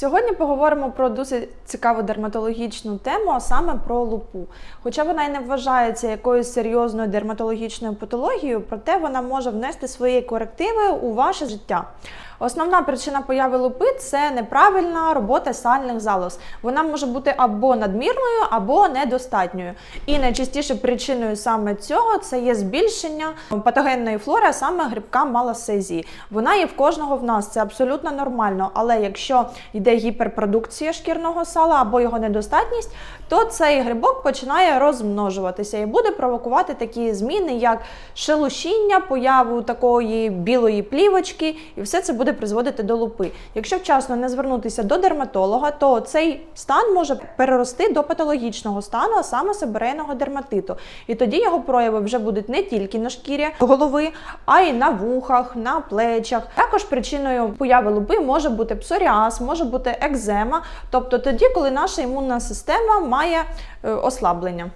Сьогодні поговоримо про досить цікаву дерматологічну тему, а саме про лупу. Хоча вона й не вважається якоюсь серйозною дерматологічною патологією, проте вона може внести свої корективи у ваше життя. Основна причина появи лупи це неправильна робота сальних залоз. Вона може бути або надмірною, або недостатньою. І найчастіше причиною саме цього це є збільшення патогенної флори, а саме грибка малосезії. Вона є в кожного в нас, це абсолютно нормально. Але якщо йде гіперпродукція шкірного сала або його недостатність, то цей грибок починає розмножуватися і буде провокувати такі зміни, як шелушіння, появу такої білої плівочки, і все це буде призводити до лупи. Якщо вчасно не звернутися до дерматолога, то цей стан може перерости до патологічного стану, а саме себорейного дерматиту. І тоді його прояви вже будуть не тільки на шкірі голови, а й на вухах, на плечах. Також причиною появи лупи може бути псоріаз, може бути екзема, тобто тоді, коли наша імунна система має е, ослаблення.